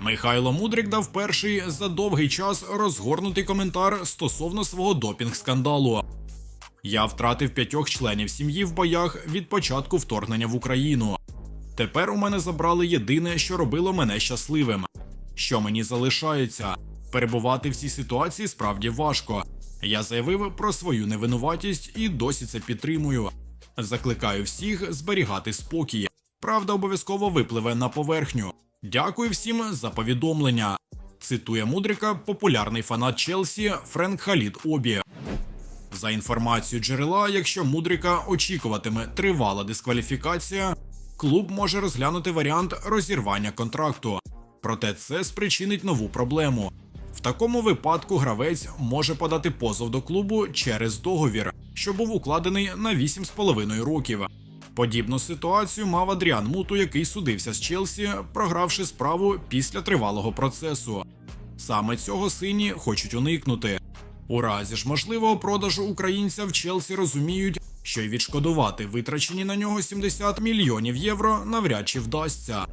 Михайло Мудрик дав перший за довгий час розгорнутий коментар стосовно свого допінг-скандалу. Я втратив п'ятьох членів сім'ї в боях від початку вторгнення в Україну. Тепер у мене забрали єдине, що робило мене щасливим. Що мені залишається? Перебувати в цій ситуації справді важко. Я заявив про свою невинуватість і досі це підтримую. Закликаю всіх зберігати спокій. Правда обов'язково випливе на поверхню. Дякую всім за повідомлення. Цитує мудрика популярний фанат Челсі Френк Халід Обі. За інформацією джерела, якщо мудрика очікуватиме тривала дискваліфікація, клуб може розглянути варіант розірвання контракту. Проте це спричинить нову проблему. В такому випадку гравець може подати позов до клубу через договір, що був укладений на 8,5 років. Подібну ситуацію мав Адріан Муту, який судився з Челсі, програвши справу після тривалого процесу. Саме цього сині хочуть уникнути. У разі ж можливого продажу українця в Челсі розуміють, що й відшкодувати витрачені на нього 70 мільйонів євро навряд чи вдасться.